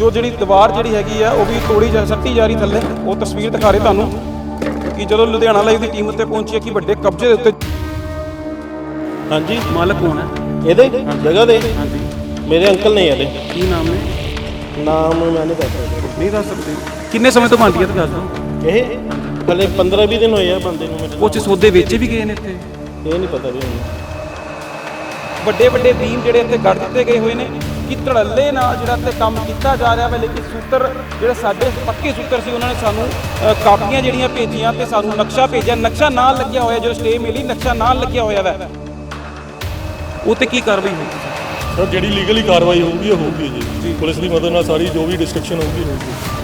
ਜੋ ਜਿਹੜੀ ਦੀਵਾਰ ਜਿਹੜੀ ਹੈਗੀ ਆ ਉਹ ਵੀ ਤੋੜੀ ਜਾ ਸੱਟੀ ਜਾ ਰਹੀ ਥੱਲੇ। ਉਹ ਤਸਵੀਰ ਦਿਖਾ ਰਹੇ ਤੁਹਾਨੂੰ ਕਿ ਜਦੋਂ ਲੁਧਿਆਣਾ ਲਾਈਵ ਦੀ ਟੀਮ ਉੱਤੇ ਪਹੁੰਚੀ ਹੈ ਕਿ ਵੱਡੇ ਕਬਜ਼ੇ ਦੇ ਉੱਤੇ ਹਾਂਜੀ। ਮਾਲਕ ਕੌਣ ਹੈ? ਇਹਦੇ ਜਗ੍ਹਾ ਦੇ ਹਾਂਜੀ। ਮੇਰੇ ਅੰਕਲ ਨੇ ਇਹਦੇ। ਕੀ ਨਾਮ ਨੇ? ਨਾਮ ਮੈਂ ਨਹੀਂ ਦੱਸ ਸਕਦਾ। ਨਹੀਂ ਦੱਸ ਸਕਦੇ। ਕਿੰਨੇ ਸਮੇਂ ਤੋਂ ਬਣਦੀ ਹੈ ਤੇ ਦੱਸ ਦਿਓ ਇਹ ਹਲੇ 15 20 ਦਿਨ ਹੋਏ ਆ ਬੰਦੇ ਨੂੰ ਮੇਰੇ ਕੁਝ ਸੌਦੇ ਵੇਚੇ ਵੀ ਗਏ ਨੇ ਇੱਥੇ? ਇਹ ਨਹੀਂ ਪਤਾ ਵੀ ਹੁਣ। ਵੱਡੇ ਵੱਡੇ ਬੀਮ ਜਿਹੜੇ ਇੱਥੇ ਗੱਡ ਦਿੱਤੇ ਗਏ ਹੋਏ ਨੇ। ਕਿ ਧੜੱਲੇ ਨਾਲ ਜਿਹੜਾ ਇੱਥੇ ਕੰਮ ਕੀਤਾ ਜਾ ਰਿਹਾ ਵਾ ਲੇਕਿਨ ਸੂਤਰ ਜਿਹੜੇ ਸਾਡੇ ਪੱਕੇ ਸੂਤਰ ਸੀ ਉਹਨਾਂ ਨੇ ਸਾਨੂੰ ਕਾਪੀਆਂ ਜਿਹੜੀਆਂ ਭੇਜੀਆਂ ਤੇ ਸਾਨੂੰ ਨਕਸ਼ਾ ਭੇਜਿਆ। ਨਕਸ਼ਾ ਨਾਲ ਲੱਗਿਆ ਹੋਇਆ ਜਦੋਂ ਸਟੇ ਮਿਲੀ ਨਕਸ਼ਾ ਨਾਲ ਲੱਗਿਆ ਹੋਇਆ ਵਾ। ਉਹ ਤੇ ਕੀ ਕਾਰਵਾਈ ਹੋਈ ਸਰ ਜਿਹੜੀ ਲੀਗਲੀ ਕਾਰਵਾਈ ਹੋਊਗੀ ਉਹ ਹੋਊਗੀ ਜੀ। ਪੁਲਿਸ ਦੀ ਮਦਦ ਨਾਲ ਸਾਰੀ ਜੋ ਵੀ ਡਿਸਕ੍ਰਿਪਸ਼ਨ ਹੋਊਗੀ ਹੋਊਗੀ।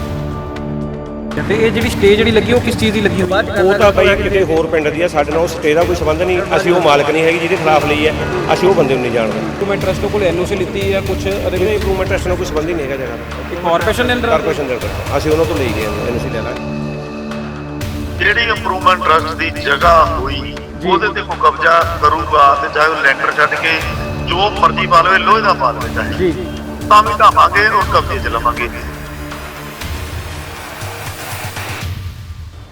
ਤੇ ਇਹ ਜਿਹੜੀ ਸਟੇ ਜਿਹੜੀ ਲੱਗੀ ਉਹ ਕਿਸ ਚੀਜ਼ ਦੀ ਲੱਗੀ ਹੋਈ? ਉਹ ਤਾਂ ਬਈ ਕਿਤੇ ਹੋਰ ਪਿੰਡ ਦੀ ਹੈ ਸਾਡੇ ਨਾਲ ਸਟੇ ਦਾ ਕੋਈ ਸੰਬੰਧ ਨਹੀਂ ਅਸੀਂ ਉਹ ਮਾਲਕ ਨਹੀਂ ਹੈਗੀ ਜਿਹਦੇ ਖਿਲਾਫ ਲਈ ਹੈ ਅਸੀਂ ਉਹ ਬੰਦੇ ਨੂੰ ਨਹੀਂ ਜਾਣਦੇ। ਡਾਕੂਮੈਂਟ ਟਰਸਟ ਕੋਲ ਐਨਓਸੀ ਲਿੱਤੀ ਹੈ ਕੁਝ ਇਹਦੇ ਇੰਪਰੂਵਮੈਂਟ ਟੈਸਟ ਨਾਲ ਕੋਈ ਸੰਬੰਧ ਹੀ ਨਹੀਂ ਹੈਗਾ ਜਗ੍ਹਾ ਦਾ। ਕਾਰਪੋਰੇਸ਼ਨ ਦੇ ਅੰਦਰ? ਕਾਰਪੋਰੇਸ਼ਨ ਦੇ ਅੰਦਰ। ਅਸੀਂ ਉਹਨਾਂ ਤੋਂ ਲਈ ਗਏ ਇਹਨੂੰ ਸੀ ਲੈਣਾ ਜਿਹੜੀ ਇੰਪਰੂਵਮੈਂਟ ਟਰਸਟ ਦੀ ਜਗ੍ਹਾ ਹੋਈ ਉਹਦੇ ਤੇ ਕੋਈ ਕਬਜ਼ਾ ਕਰੂਗਾ ਤੇ ਚਾਹੇ ਉਹ ਲੈਂਟਰ ਛੱਡ ਕੇ ਜੋ ਮਰਜ਼ੀ ਪਾ ਲਵੇ ਲੋਹੇ ਦਾ ਪਾ ਲਵੇ ਚਾਹੇ। ਜੀ। ਤਾਂ ਵੀ ਢਾਵਾਂਗੇ ਔਰ ਕਬਜ਼ੇ 'ਚ ਲਵਾਂਗੇ।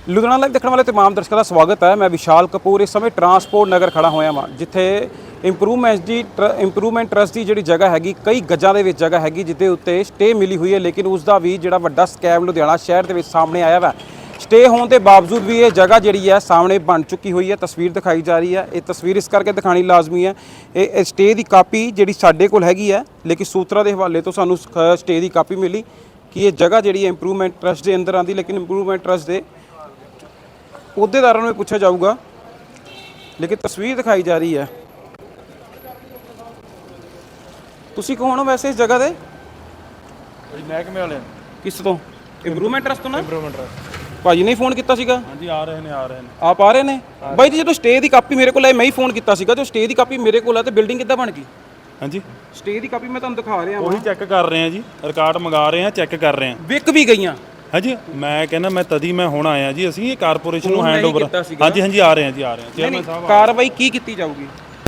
ਲੁਧਿਆਣਾ ਲਾਈਵ ਦੇਖਣ ਵਾਲੇ ਤਮਾਮ ਦਰਸ਼ਕਾਂ ਦਾ ਸਵਾਗਤ ਹੈ। ਮੈਂ ਵਿਸ਼ਾਲ ਕਪੂਰ, ਇਸ ਸਮੇਂ ਟਰਾਂਸਪੋਰਟ ਨਗਰ ਖੜਾ ਹੋਇਆ ਹਾਂ ਜਿੱਥੇ ਇੰਪਰੂਵਮੈਂਟ ਦੀ ਇੰਪਰੂਵਮੈਂਟ ਟਰਸਟ ਦੀ ਜਿਹੜੀ ਜਗ੍ਹਾ ਹੈਗੀ, ਕਈ ਗੱਜਾਂ ਦੇ ਵਿੱਚ ਜਗ੍ਹਾ ਹੈਗੀ ਜਿੱਤੇ ਉੱਤੇ ਸਟੇ ਮਿਲੀ ਹੋਈ ਹੈ, ਲੇਕਿਨ ਉਸ ਦਾ ਵੀ ਜਿਹੜਾ ਵੱਡਾ ਸਕੈਮ ਲੁਧਿਆਣਾ ਸ਼ਹਿਰ ਦੇ ਵਿੱਚ ਸਾਹਮਣੇ ਆਇਆ ਵਾ। ਸਟੇ ਹੋਣ ਦੇ ਬਾਵਜੂਦ ਵੀ ਇਹ ਜਗ੍ਹਾ ਜਿਹੜੀ ਹੈ, ਸਾਹਮਣੇ ਬਣ ਚੁੱਕੀ ਹੋਈ ਹੈ, ਤਸਵੀਰ ਦਿਖਾਈ ਜਾ ਰਹੀ ਹੈ। ਇਹ ਤਸਵੀਰ ਇਸ ਕਰਕੇ ਦਿਖਾਣੀ ਲਾਜ਼ਮੀ ਹੈ, ਇਹ ਇਹ ਸਟੇ ਦੀ ਕਾਪੀ ਜਿਹੜੀ ਸਾਡੇ ਕੋਲ ਹੈਗੀ ਹੈ, ਲੇਕਿਨ ਸੂਤਰਾਂ ਦੇ ਹਵਾਲੇ ਤੋਂ ਸਾਨੂੰ ਸਟੇ ਦੀ ਕਾਪੀ ਮਿਲੀ ਕਿ ਇਹ ਜਗ੍ਹਾ ਜਿਹੜੀ ਹੈ ਇੰਪਰੂਵਮੈਂਟ ਟਰਸਟ ਦੇ ਅੰਦਰ ਆਂਦੀ, ਲੇਕਿਨ ਇੰਪਰੂਵਮੈਂਟ ਟਰਸਟ ਦੇ ਅਹੁਦੇਦਾਰਾਂ ਨੂੰ ਇਹ ਪੁੱਛਿਆ ਜਾਊਗਾ। ਲੇਕਿਨ ਤਸਵੀਰ ਦਿਖਾਈ ਜਾ ਰਹੀ ਹੈ। ਤੁਸੀਂ ਕੌਣ ਹੋ ਵੈਸੇ ਇਸ ਜਗ੍ਹਾ ਦੇ? ਮਹਿਕਮੇ ਵਾਲੇ ਕਿਸ ਤੋਂ? ਇੰਪਰੂਵਮੈਂਟ ਟਰਸਟ ਤੋਂ ਨਾ? ਇੰਪਰੂਵਮੈਂਟ ਭਾਜੀ ਨੇ ਫੋਨ ਕੀਤਾ ਸੀਗਾ? ਹਾਂਜੀ ਆ ਰਹੇ ਨੇ ਆ ਰਹੇ ਨੇ। ਆਪ ਆ ਰਹੇ ਨੇ? ਬਾਈ ਜੀ ਜਦੋਂ ਸਟੇ ਦੀ ਕਾਪੀ ਮੇਰੇ ਕੋਲ ਆਈ ਮੈਂ ਹੀ ਫੋਨ ਕੀਤਾ ਸੀਗਾ। ਜੋ ਸਟੇ ਦੀ ਕਾਪੀ ਮੇਰੇ ਕੋਲ ਆ ਤੇ ਬਿਲਡਿੰਗ ਕਿੱਦਾਂ ਬਣ ਗਈ? ਹਾਂਜੀ। ਸਟੇ ਦੀ ਕਾਪੀ ਮੈਂ ਤੁਹਾਨੂੰ ਦਿਖਾ ਰਿਹਾ ਉਹੀ ਹਾਂ ਚੈੱਕ ਕਰ ਰਹੇ ਆ ਜੀ। ਰਿਕਾਰਡ ਮੰਗਾ ਰਹੇ ਆ ਚੈੱਕ ਕਰ ਰਹੇ ਆ ਵਿਕ ਵੀ ਗਈਆਂ। ਹਾਂਜੀ ਮੈਂ ਕਹਿੰਦਾ ਮੈਂ ਤਦੀ ਮੈਂ ਹੁਣ ਆਇਆ ਜੀ ਅਸੀਂ ਇਹ ਕਾਰਪੋਰੇਸ਼ਨ ਨੂੰ ਹੀ ਹੈਂਡਓਵਰ ਕੀਤਾ ਸੀਗਾ। ਹਾਂਜੀ ਹਾਂਜੀ ਆ ਰਹੇ ਆ ਜੀ ਆ ਰਹੇ ਆ ਨਹੀਂ ਚੇਅਰਮੈਨ ਨਹੀਂ ਸਾਹਿਬ ਆ- ਕਾਰਵਾਈ ਕੀ ਕੀਤੀ ਜਾਊਗੀ?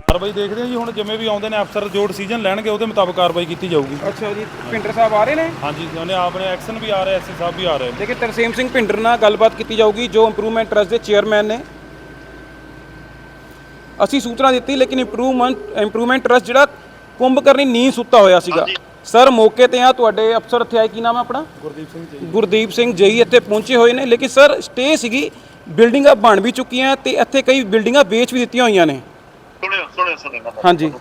ਕਾਰਵਾਈ ਦੇਖਦੇ ਆ ਜੀ ਹੁਣ ਜਿਵੇਂ ਵੀ ਆਉਂਦੇ ਨੇ ਅਫਸਰ ਜੋ ਡਿਸੀਜਨ ਲੈਣਗੇ ਉਹਦੇ ਮੁਤਾਬਕ ਕਾਰਵਾਈ ਕੀਤੀ ਜਾਊਗੀ। ਅੱਛਾ ਜੀ ਪਿੰਡਰ ਸਾਹਿਬ ਆ ਰਹੇ ਨੇ? ਹਾਂਜੀ ਉਹਨੇ ਆਪਣੇ ਐਕਸ਼ਨ ਵੀ ਆ ਰਹੇ ਐਸਸੀ ਸਾਹਿਬ ਵੀ ਆ ਰਹੇ ਨੇ। ਲੇਕਿਨ ਤਰਸੇਮ ਸਿੰਘ ਭਿੰਡਰ ਨਾਲ ਗੱਲਬਾਤ ਕੀਤੀ ਜਾਊਗੀ ਜੋ ਇੰਪਰੂਵਮੈਂਟ ਟਰਸਟ ਦੇ ਚੇਅਰਮੈਨ ਨੇ। ਅਸੀਂ ਸੂਚਨਾ ਦਿੱਤੀ ਲੇਕਿਨ ਇੰਪਰੂਵਮੈਂਟ ਇੰਪਰੂਵਮੈਂਟ ਟਰਸਟ ਜਿਹੜਾ ਕੁੰਭ ਕਰਨੀ ਨੀਂਦ ਸੁੱਤਾ ਹੋਇਆ ਸੀਗਾ। ਸਰ ਮੌਕੇ ਤੇ ਆ ਤੁਹਾਡੇ ਅਫਸਰ ਇੱਥੇ ਆਏ। ਕੀ ਨਾਮ ਹੈ ਆਪਣਾ? ਗੁਰਦੀਪ ਸਿੰਘ ਜੀ। ਗੁਰਦੀਪ ਸਿੰਘ ਜੀ ਇੱਥੇ ਪਹੁੰਚੇ ਹੋਏ ਨੇ। ਲੇਕਿਨ ਸਰ ਸਟੇ ਸੀਗੀ। ਬਿਲਡਿੰਗਾਂ ਬਣ ਵੀ ਚੁੱਕੀਆਂ ਤੇ ਇੱਥੇ ਕਈ ਬਿਲਡਿੰਗਾਂ ਵੇਚ ਵੀ ਦਿੱਤੀਆਂ ਹੋਈਆਂ ਨੇ। ਸੁਣਿਓ ਸੁਣਿਓ ਸੁਣਿਓ। ਹਾਂਜੀ।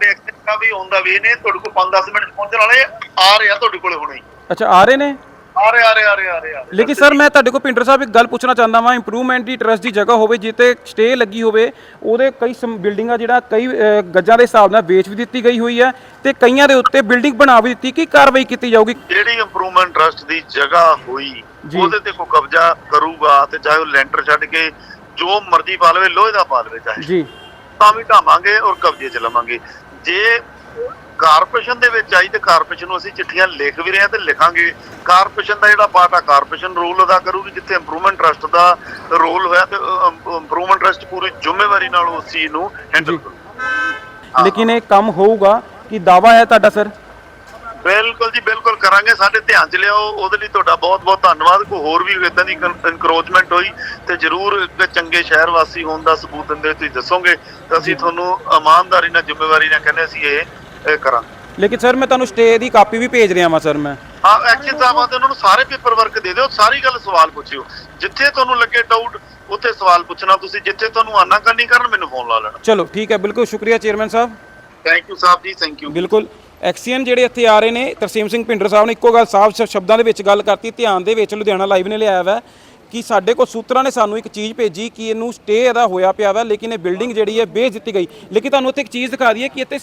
ਤੇ ਐਕਸਟਰਾ ਵੀ ਹੁੰਦਾ ਵੀ ਨੇ। ਤੁਹਾਡੇ ਕੋਲ 5-10 ਮਿੰਟ ਪਹੁੰਚਣ ਵਾਲੇ ਆ। ਰਹੇ ਆ ਤੁਹਾਡੇ ਕੋਲੇ ਹੁਣੇ। ਅੱਛਾ ਆ ਰਹੇ ਨੇ? ਆ ਰਹੇ ਆ ਰਹੇ ਆ ਰਹੇ ਆ ਰਹੇ ਆ ਰਹੇ। ਲੇਕਿਨ ਸਰ ਮੈਂ ਤੁਹਾਡੇ ਕੋਲ ਪਿੰਡਰ ਸਾਹਿਬ ਇੱਕ ਗੱਲ ਪੁੱਛਣਾ ਚਾਹੁੰਦਾ ਵਾਂ ਇੰਪਰੂਵਮੈਂਟ ਦੀ ਟਰਸਟ ਦੀ ਜਗ੍ਹਾ ਹੋਵੇ ਜਿੱਤੇ ਸਟੇ ਲੱਗੀ ਹੋਵੇ ਉਹਦੇ ਕਈ ਸਮ- ਬਿਲਡਿੰਗਾਂ ਜਿਹੜਾ ਕਈ ਅ, ਗੱਜਾਂ ਦੇ ਹਿਸਾਬ ਨਾਲ ਵੇਚ ਵੀ ਦਿੱਤੀ ਗਈ ਹੋਈ ਹੈ ਤੇ ਕਈਆਂ ਦੇ ਉੱਤੇ ਬਿਲਡਿੰਗ ਬਣਾ ਵੀ ਦਿੱਤੀ ਕੀ ਕਾਰਵਾਈ ਕੀਤੀ ਜਾਊਗੀ? ਜਿਹੜੀ ਇੰਪਰੂਵਮੈਂਟ ਟਰਸਟ ਦੀ ਜਗ੍ਹਾ ਹੋਈ ਉਹਦੇ ਤੇ ਕੋਈ ਕਬਜ਼ਾ ਕਰੂਗਾ ਤੇ ਚਾਹੇ ਉਹ ਲੈਂਟਰ ਛੱਡ ਕੇ ਜੋ ਮਰਜ਼ੀ ਪਾ ਲਵੇ ਲੋਹੇ ਦਾ ਪਾ ਲਵੇ ਚਾਹੇ। ਜੀ। ਤਾਂ ਵੀ ਢਾਵਾਂਗੇ ਔਰ ਕਬਜ਼ੇ 'ਚ ਲਵਾਂਗੇ। ਜੇ ਕਾਰਪੋਰੇਸ਼ਨ ਦੇ ਵਿੱਚ ਆਈ ਤੇ ਕਾਰਪੋਰੇਸ਼ਨ ਨੂੰ ਅਸੀਂ ਚਿੱਠੀਆਂ ਲਿਖ ਵੀ ਰਹੇ ਹਾਂ ਤੇ ਲਿਖਾਂਗੇ। ਕਾਰਪੋਰੇਸ਼ਨ ਦਾ ਜਿਹੜਾ ਪਾਰਟ ਆ ਕਾਰਪੋਰੇਸ਼ਨ ਰੋਲ ਅਦਾ ਕਰੂਗੀ ਜਿੱਥੇ ਇੰਪਰੂਵਮੈਂਟ ਟਰਸਟ ਦਾ ਰੋਲ ਹੋਇਆ ਤੇ ਇੰਪਰੂਵਮੈਂਟ ਟਰਸਟ ਪੂਰੀ ਜ਼ਿੰਮੇਵਾਰੀ ਨਾਲ ਉਸ ਚੀਜ਼ ਨੂੰ ਹੈਂਡਲ ਕਰੂ ਲੇਕਿਨ ਇਹ ਕੰਮ ਹੋਊਗਾ ਕਿ ਦਾਵਾ ਹੈ ਤੁਹਾਡਾ ਸਰ? ਬਿਲਕੁਲ ਜੀ ਬਿਲਕੁਲ ਕਰਾਂਗੇ। ਸਾਡੇ ਧਿਆਨ ਚ ਲਿਆਓ ਉਹਦੇ ਲਈ ਤੁਹਾਡਾ ਬਹੁਤ ਬਹੁਤ ਧੰਨਵਾਦ। ਕੋਈ ਹੋਰ ਵੀ ਇਦਾਂ ਦੀ ਇਨਕਰੋਚਮੈਂਟ ਹੋਈ ਤੇ ਜਰੂਰ ਇੱਕ ਚੰਗੇ ਸ਼ਹਿਰ ਵਾਸੀ ਹੋਣ ਦਾ ਸਬੂਤ ਦਿੰਦੇ ਤੁਸੀਂ ਦੱਸੋਗੇ। ਤਾਂ ਅਸੀਂ ਤੁਹਾਨੂੰ ਇਮਾਨਦਾਰੀ ਨਾਲ ਜ਼ਿੰਮੇਵਾਰੀ ਨਾਲ ਕਹਿੰਦੇ ਅਸੀਂ ਇਹ ਇਹ ਕਰਾਂਗੇ। ਲੇਕਿਨ ਸਰ ਮੈਂ ਤੁਹਾਨੂੰ ਸਟੇ ਦੀ ਕਾਪੀ ਵੀ ਭੇਜ ਰਿਹਾ ਵਾਂ ਸਰ ਮੈਂ। ਹਾਂ ਐਕਸ਼ਨ ਸਾਹਿਬ ਆਉਂਦੇ ਉਹਨਾਂ ਨੂੰ ਸਾਰੇ ਪੇਪਰ ਵਰਕ ਦੇ ਦਿਓ ਸਾਰੀ ਗੱਲ ਸਵਾਲ ਪੁੱਛਿਓ। ਜਿੱਥੇ ਤੁਹਾਨੂੰ ਲੱਗੇ ਡਾਊਟ ਉੱਥੇ ਸਵਾਲ ਪੁੱਛਣਾ ਤੁਸੀਂ ਜਿੱਥੇ ਤੁਹਾਨੂੰ ਆਨਾਕਾਨੀ ਕਰਨ ਮੈਨੂੰ ਫੋਨ ਲਾ ਲੈਣਾ। ਚਲੋ ਠੀਕ ਹੈ ਬਿਲਕੁਲ ਸ਼ੁਕਰੀਆ ਚੇਅਰਮੈਨ ਸਾਹਿਬ। ਥੈਂਕ ਯੂ ਸਾਹਿਬ ਜੀ ਥੈਂਕ ਯੂ ਬਿਲਕੁਲ ਐਕਸੀਅਨ ਜਿਹੜੇ ਇੱਥੇ ਆ ਰਹੇ ਨੇ ਤਰਸੀਮ ਸਿੰਘ ਭਿੰਡਰ ਸਾਹਿਬ ਨੇ ਇੱਕੋ ਗੱਲ ਸਾਫ਼ ਸ਼ਬਦਾਂ ਦੇ ਵਿੱਚ ਗੱਲ ਕਰਤੀ ਧਿਆਨ ਦੇ ਵਿੱਚ ਲੁਧਿਆਣਾ ਲਾਈਵ ਨੇ ਲਿਆਇਆ ਵਾ। ਕਿ ਸਾਡੇ ਕੋਲ ਸੂਤਰਾਂ ਨੇ ਸਾਨੂੰ ਇੱਕ ਚੀਜ਼ ਭੇਜੀ ਕਿ ਇਹਨੂੰ ਸਟੇ ਇਹਦਾ ਹੋਇਆ ਪਿਆ ਵਾ, ਲੇਕਿਨ ਇਹ ਬਿਲਡਿੰਗ ਜਿਹੜੀ ਹੈ ਵੇਚ ਦਿੱਤੀ ਗਈ। ਲੇਕਿਨ ਤੁਹਾਨੂੰ ਇੱਥੇ ਇੱਕ ਚੀਜ਼ ਦਿਖਾ ਦਈਏ ਕਿ ਇੱਥੇ